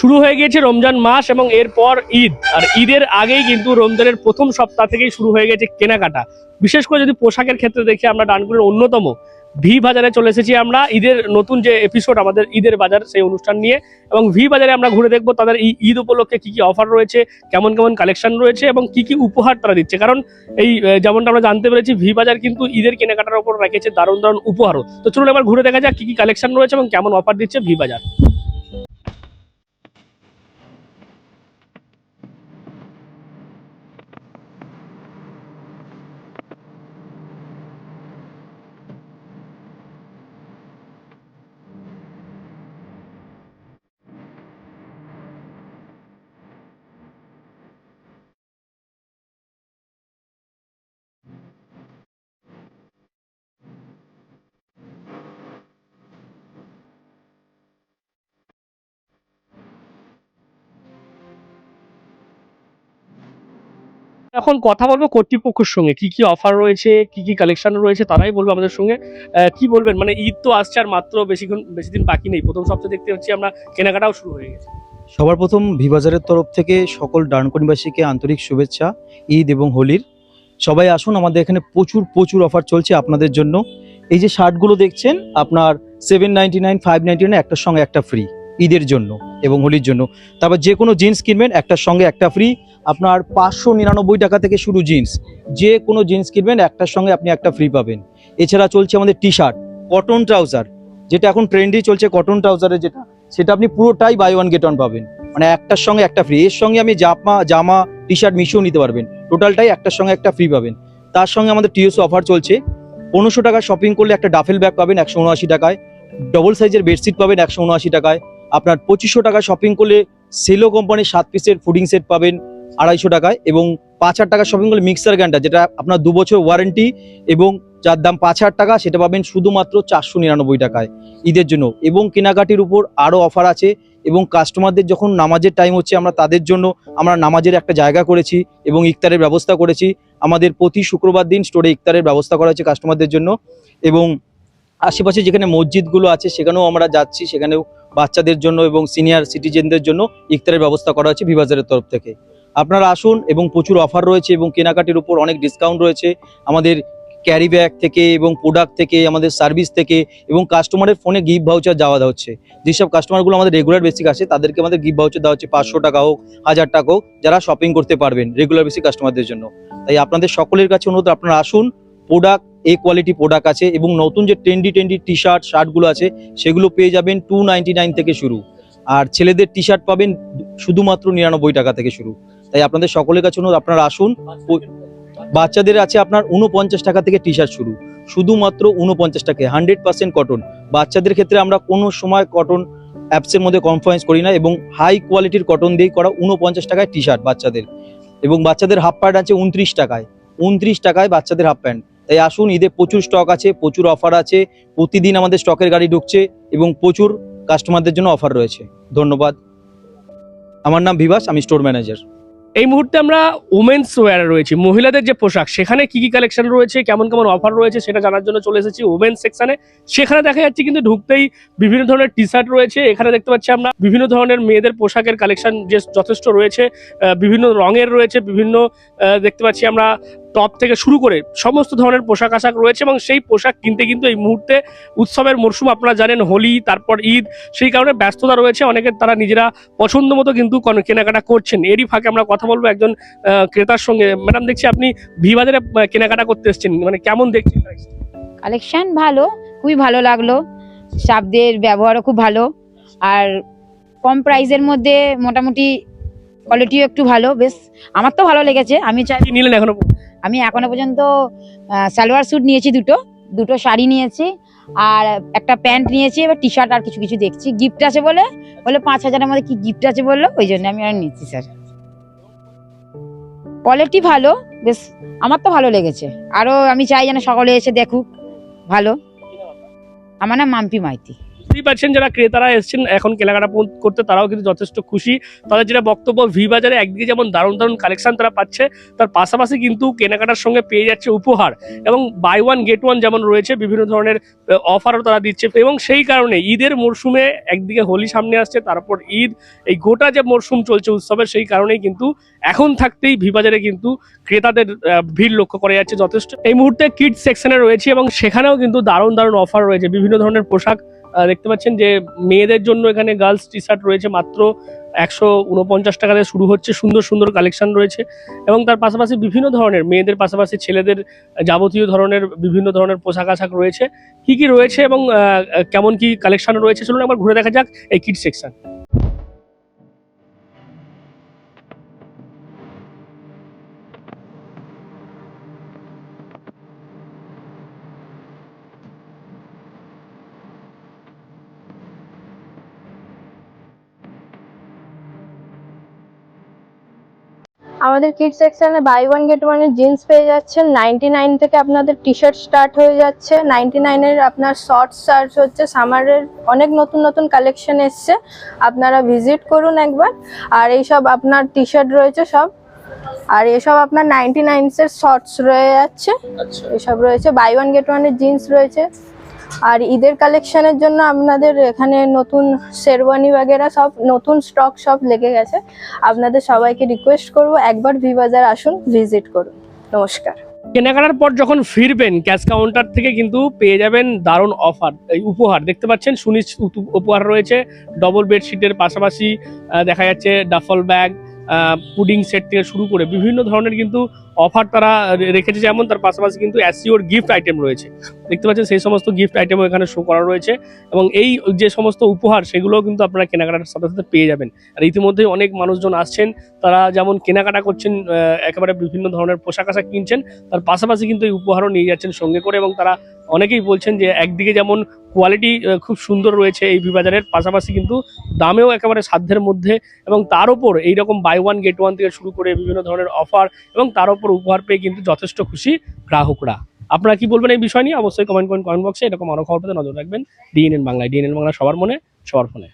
শুরু হয়ে গিয়েছে রমজান মাস এবং এরপর ঈদ। আর ঈদের আগেই কিন্তু রমজানের প্রথম সপ্তাহ থেকেই শুরু হয়ে গেছে কেনাকাটা। বিশেষ করে যদি পোশাকের ক্ষেত্রে দেখি আমরা ডানকুনির অন্যতম। ভি বাজারে চলে এসেছি আমরা। ঈদের নতুন যে এপিসোড আমাদের ঈদের বাজার, সেই অনুষ্ঠান নিয়ে। এবং ভি বাজারে আমরা ঘুরে দেখব তাদের এই ঈদ উপলক্ষে কি কি অফার রয়েছে, কেমন কেমন কালেকশন রয়েছে এবং কি কি উপহার তারা দিচ্ছে। কারণ এই যেমনটা আমরা জানতে পেরেছি, ভি বাজার কিন্তু ঈদের কেনাকাটার উপর রেখেছে দারুণ দারুণ উপহারও। তো চলুন এবার ঘুরে দেখা যাক কি কি কালেকশন রয়েছে এবং কেমন অফার দিচ্ছে ভি বাজার। এখন কথা বলব কর্তৃপক্ষের সঙ্গে। কি কি অফার রয়েছে, কি কি কালেকশন রয়েছে, তারাই বলব আমাদের সঙ্গে। কি বলবেন? মানে ঈদ তো আসছে আর মাত্র বেশিক্ষণ বেশি দিন বাকি নেই। প্রথম সপ্তাহে দেখতে পাচ্ছি আমরা কেনাকাটাও শুরু হয়ে গেছে। সবার প্রথম ভিবাজারের তরফ থেকে সকল ডানকনিবাসীকে আন্তরিক শুভেচ্ছা, ঈদ এবং হোলির। সবাই আসুন, আমাদের এখানে প্রচুর প্রচুর অফার চলছে আপনাদের জন্য। এই যে শার্টগুলো দেখছেন, আপনার seven ninety nine five ninety nine একটার সঙ্গে একটা ফ্রি ঈদের জন্য। এবং হোলির জন্য। তারপর যে কোনো জিন্স কিনবেন একটার সঙ্গে একটা ফ্রি আপনার পাঁচশো নিরানব্বই টাকা থেকে শুরু জিন্স যে কোনো জিন্স কিনবেন, একটার সঙ্গে আপনি একটা ফ্রি পাবেন। এছাড়া চলছে আমাদের টি শার্ট কটন ট্রাউজার যেটা এখন ট্রেন্ডি চলছে কটন ট্রাউজারের যেটা, সেটা আপনি পুরোটাই বাই ওয়ান গেট ওয়ান পাবেন। মানে একটার সঙ্গে একটা ফ্রি এর সঙ্গে আমি জামা জামা টি শার্ট মিশিয়েও নিতে পারবেন। টোটালটাই একটার সঙ্গে একটা ফ্রি পাবেন। তার সঙ্গে আমাদের টিএসও অফার চলছে। পনেরোশো টাকা শপিং করলে একটা ডাফেল ব্যাগ পাবেন একশো উনআশি টাকায়। ডবল সাইজের বেডশিট পাবেন একশো উনআশি টাকায়। আপনার পঁচিশশো টাকা শপিং করলে সেলো কোম্পানির সাত পিসের ফুডিং সেট পাবেন, আড়াইশো টাকায় এবং পাঁচ হাজার টাকা শপিং করলে মিক্সার গ্যান্ডার যেটা আপনার দু বছর ওয়ারেন্টি এবং যার দাম পাঁচ হাজার টাকা, সেটা পাবেন শুধুমাত্র চারশো নিরানব্বই টাকায় ঈদের জন্য। এবং কেনাকাটির উপর আরও অফার আছে এবং কাস্টমারদের যখন নামাজের টাইম হচ্ছে, আমরা তাদের জন্য আমরা নামাজের একটা জায়গা করেছি এবং ইফতারের ব্যবস্থা করেছি। আমাদের প্রতি শুক্রবার দিন স্টোরে ইফতারের ব্যবস্থা করা হয়েছে কাস্টমারদের জন্য এবং আশেপাশে যেখানে মসজিদগুলো আছে, সেখানেও আমরা যাচ্ছি, সেখানেও বাচ্চাদের জন্য এবং সিনিয়র সিটিজেনদের জন্য ইফতারের ব্যবস্থা করা হয়েছে ভিবাজারের তরফ থেকে। আপনারা আসুন এবং প্রচুর অফার রয়েছে এবং কেনাকাটির উপর অনেক ডিসকাউন্ট রয়েছে। আমাদের ক্যারি ব্যাগ থেকে এবং প্রোডাক্ট থেকে, আমাদের সার্ভিস থেকে এবং কাস্টমারের ফোনে গিফট ভাউচার যাওয়া দেওয়া হচ্ছে। যেসব কাস্টমারগুলো আমাদের রেগুলার বেসিক আসে, তাদেরকে আমাদের গিফট ভাউচার দেওয়া হচ্ছে পাঁচশো টাকা হোক, হাজার টাকা হোক, যারা শপিং করতে পারবেন রেগুলার বেসিক কাস্টমারদের জন্য। তাই আপনাদের সকলের কাছে অনুরোধ, আপনারা আসুন প্রোডাক্ট এ কোয়ালিটি প্রোডাক্ট আছে এবং নতুন যে ট্রেন্ডি ট্রেন্ডি টি শার্ট শার্টগুলো আছে, সেগুলো পেয়ে যাবেন টু থেকে শুরু। আর ছেলেদের টি শার্ট পাবেন শুধুমাত্র নিরানব্বই টাকা থেকে শুরু। তাই আপনাদের সকলের কাছে অনুরোধ, আপনারা আসুন। বাচ্চাদের আছে আপনার উনপঞ্চাশ টাকা থেকে টি শার্ট শুরু। শুধুমাত্র উনপঞ্চাশ টাকা। হান্ড্রেড পার্সেন্ট কটন বাচ্চাদের ক্ষেত্রে আমরা কোনো সময় কটন অ্যাপসের মধ্যে কনফারেন্স করি না এবং হাই কোয়ালিটির কটন দিয়েই করা উনপঞ্চাশ টাকায় টি শার্ট বাচ্চাদের। এবং বাচ্চাদের হাফ প্যান্ট আছে উনত্রিশ টাকায়। উনত্রিশ টাকায় বাচ্চাদের হাফ প্যান্ট তাই আসুন, ঈদে প্রচুর স্টক আছে, প্রচুর অফার আছে। প্রতিদিন আমাদের স্টকের গাড়ি ঢুকছে এবং প্রচুর কাস্টমারদের জন্য অফার রয়েছে। ধন্যবাদ। আমার নাম বিভাস, আমি স্টোর ম্যানেজার এই মুহূর্তে আমরা উমেন্স ওয়্যারে রয়েছি। মহিলাদের যে পোশাক, সেখানে কি কি কালেকশন রয়েছে, কেমন কেমন অফার রয়েছে সেটা জানার জন্য চলে এসেছি উমেন্স সেকশনে সেখানে দেখা যাচ্ছে কিন্তু ঢুকতেই বিভিন্ন ধরনের টি শার্ট রয়েছে। এখানে দেখতে পাচ্ছি আমরা বিভিন্ন ধরনের মেয়েদের পোশাকের কালেকশন যে যথেষ্ট রয়েছে বিভিন্ন রঙের রয়েছে, বিভিন্ন দেখতে পাচ্ছি আমরা টপ থেকে শুরু করে সমস্ত ধরনের পোশাক আশাক রয়েছে এবং সেই পোশাক কিনতে কিন্তু এই মুহূর্তে উৎসবের মরশুম, আপনারা জানেন হোলি, তারপর ঈদ, সেই কারণে ব্যস্ততা রয়েছে। অনেকে তারা নিজেরা পছন্দ মতো কিন্তু কেনাকাটা করছেন। এরই ফাঁকে আমরা কথা বলব একজন ক্রেতার সঙ্গে। ম্যাডাম, দেখছি আপনি ভি বাজারে কেনাকাটা করতে এসেছেন। মানে কেমন দেখছেন কালেকশন ভালো, খুবই ভালো লাগল। স্টাফদের ব্যবহারও খুব ভালো। আর কম প্রাইসের মধ্যে মোটামুটি কোয়ালিটিও একটু ভালো বেশ। আমার তো ভালো লেগেছে আমি চাই কি নিলেন এখনও? আমি এখনও পর্যন্ত সালোয়ার স্যুট নিয়েছি দুটো। দুটো শাড়ি নিয়েছি আর একটা প্যান্ট নিয়েছি এবার টি শার্ট আর কিছু কিছু দেখছি। গিফট আছে বলে বলে পাঁচ হাজারের মধ্যে কি গিফট আছে বলল ওই জন্য আমি আর নিচ্ছি স্যার কোয়ালিটি ভালো বেশ আমার তো ভালো লেগেছে। আরও আমি চাই যেন সকলে এসে দেখুক ভালো। আমার নাম মাম্পি মাইতি। বুঝতেই পারছেন যারা ক্রেতারা এসেছেন এখন কেনাকাটা করতে, তারাও কিন্তু যথেষ্ট খুশি। তাদের যেটা বক্তব্য ভি বাজারে একদিকে যেমন দারুণ দারুণ কালেকশন তারা পাচ্ছে, তার পাশাপাশি কিন্তু কেনাকাটার সঙ্গে পেয়ে যাচ্ছে উপহার এবং বাই ওয়ান গেট ওয়ান যেমন রয়েছে, বিভিন্ন ধরনের অফারও তারা দিচ্ছে এবং সেই কারণে ঈদের মরশুমে একদিকে হোলি সামনে আসছে, তারপর ঈদ, এই গোটা যে মরশুম চলছে উৎসবের সেই কারণেই কিন্তু এখন থাকতেই ভি বাজারে কিন্তু ক্রেতাদের ভিড় লক্ষ্য করা যাচ্ছে যথেষ্ট। এই মুহূর্তে কিডস সেকশনে রয়েছে এবং সেখানেও কিন্তু দারুণ দারুণ অফার রয়েছে, বিভিন্ন ধরনের পোশাক দেখতে পাচ্ছেন যে মেয়েদের জন্য এখানে গার্লস টি শার্ট রয়েছে মাত্র একশো উনপঞ্চাশ টাকা শুরু হচ্ছে, সুন্দর সুন্দর কালেকশন রয়েছে এবং তার পাশাপাশি বিভিন্ন ধরনের মেয়েদের পাশাপাশি ছেলেদের যাবতীয় ধরনের বিভিন্ন ধরনের পোশাক আশাক রয়েছে। কি কি রয়েছে এবং কেমন কি কালেকশন রয়েছে? চলুন একবার ঘুরে দেখা যাক এই কিট সেকশন আমাদের কিড সেকশনে বাই ওয়ান গেট ওয়ানের জিন্স পেয়ে যাচ্ছেন। নাইনটি নাইন থেকে আপনাদের টি শার্ট স্টার্ট হয়ে যাচ্ছে। নাইনটি নাইনের আপনার শর্ট শার্ট হচ্ছে। সামারের অনেক নতুন নতুন কালেকশন এসছে। আপনারা ভিজিট করুন একবার। আর এইসব আপনার টি শার্ট রয়েছে সব। আর এসব আপনার নাইনটি নাইনসের শর্টস রয়ে যাচ্ছে। আচ্ছা। এসব রয়েছে। বাই ওয়ান গেট ওয়ানের জিন্স রয়েছে। আর ঈদের কালেকশনের জন্য আপনাদের এখানে নতুন শেরওয়ানি বাগেরা সব, নতুন স্টক সব লেগে গেছে। আপনাদের সবাইকে রিকোয়েস্ট করব, একবার ভি বাজার আসুন ভিজিট করুন। নমস্কার। কেনাকাটার পর যখন ফিরবেন ক্যাশ কাউন্টার থেকে কিন্তু পেয়ে যাবেন দারুণ অফার এই উপহার। দেখতে পাচ্ছেন সুনিশ্চিত উপহার রয়েছে। ডবল বেডশিটের পাশাপাশি দেখা যাচ্ছে ডাফল ব্যাগ পুডিং সেট থেকে শুরু করে বিভিন্ন ধরনের কিন্তু অফার তারা রেখেছে যেমন, তার পাশাপাশি কিন্তু অ্যাসিওর গিফট আইটেম রয়েছে। দেখতে পাচ্ছেন, সেই সমস্ত গিফট আইটেমও এখানে শো করা রয়েছে এবং এই যে সমস্ত উপহার, সেগুলোও কিন্তু আপনারা কেনাকাটার সাথে সাথে পেয়ে যাবেন। আর ইতিমধ্যেই অনেক মানুষজন আসছেন, তারা যেমন কেনাকাটা করছেন একেবারে বিভিন্ন ধরনের পোশাক আশাক কিনছেন, তার পাশাপাশি কিন্তু এই উপহারও নিয়ে যাচ্ছেন সঙ্গে করে এবং তারা অনেকেই বলছেন যে, একদিকে যেমন কোয়ালিটি খুব সুন্দর রয়েছে এই বিবাজারের। পাশাপাশি কিন্তু দামেও একেবারে সাধ্যের মধ্যে এবং তার উপর এইরকম বাই ওয়ান গেট ওয়ান থেকে শুরু করে বিভিন্ন ধরনের অফার এবং তার উপর উপহার পেয়ে কিন্তু যথেষ্ট খুশি গ্রাহকরা। আপনারা কি বলবেন এই বিষয় নিয়ে? অবশ্যই কমেন্ট করেন কমেন্ট বক্সে এরকম আরও খবর পেতে নজর রাখবেন। ডিএনএন বাংলায়। ডিএনএন বাংলা সবার মনে, সবার ফোনে।